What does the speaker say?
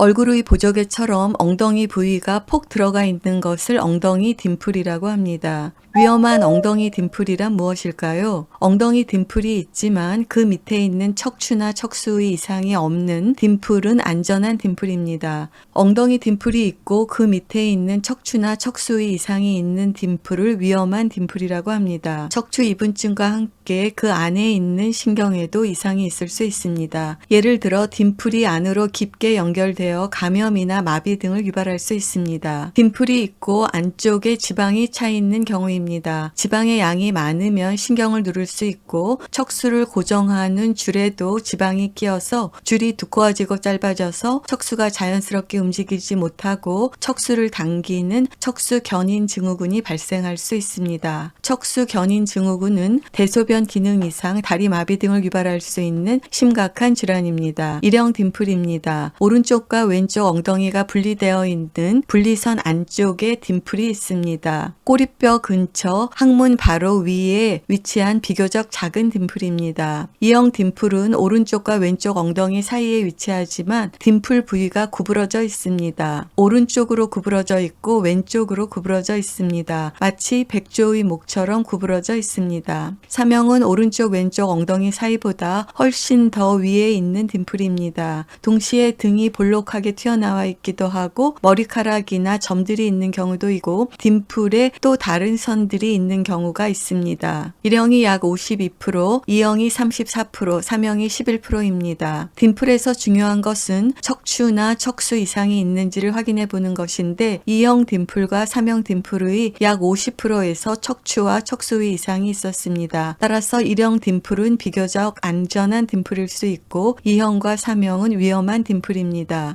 얼굴의 보조개처럼 엉덩이 부위가 폭 들어가 있는 것을 엉덩이 딤플이라고 합니다. 위험한 엉덩이 딤플이란 무엇일까요? 엉덩이 딤플이 있지만 그 밑에 있는 척추나 척수의 이상이 없는 딤플은 안전한 딤플입니다. 엉덩이 딤플이 있고 그 밑에 있는 척추나 척수의 이상이 있는 딤플을 위험한 딤플이라고 합니다. 척추 이분증과 함께 그 안에 있는 신경에도 이상이 있을 수 있습니다. 예를 들어 딤플이 안으로 깊게 연결되어 감염이나 마비 등을 유발할 수 있습니다. 딤플이 있고 안쪽에 지방이 차 있는 경우입니다. 지방의 양이 많으면 신경을 누를 수 있고 척수를 고정하는 줄에도 지방이 끼어서 줄이 두꺼워지고 짧아져서 척수가 자연스럽게 움직이지 못하고 척수를 당기는 척수 견인 증후군이 발생할 수 있습니다. 척수 견인 증후군은 대소변 기능 이상, 다리 마비 등을 유발할 수 있는 심각한 질환입니다. 일형 딤플입니다. 오른쪽과 왼쪽 엉덩이가 분리되어 있는 분리선 안쪽에 딤플이 있습니다. 꼬리뼈 근처 항문 바로 위에 위치한 비교적 작은 딤플입니다. 이형 딤플은 오른쪽과 왼쪽 엉덩이 사이에 위치하지만 딤플 부위가 구부러져 있습니다. 오른쪽으로 구부러져 있고 왼쪽으로 구부러져 있습니다. 마치 백조의 목처럼 구부러져 있습니다. 사명은 오른쪽 왼쪽 엉덩이 사이보다 훨씬 더 위에 있는 딤플입니다. 동시에 등이 볼록하게 튀어나와 있기도 하고 머리카락이나 점들이 있는 경우도 있고 딤플에 또 다른 선들이 있는 경우가 있습니다. 1형이 약 52%, 2형이 34%, 3형이 11%입니다. 딤플에서 중요한 것은 척추나 척수 이상이 있는지를 확인해 보는 것인데 2형 딤플과 3형 딤플의 약 50%에서 척추와 척수의 이상이 있었습니다. 따라서 1형 딤플은 비교적 안전한 딤플일 수 있고 2형과 3형은 위험한 딤플입니다.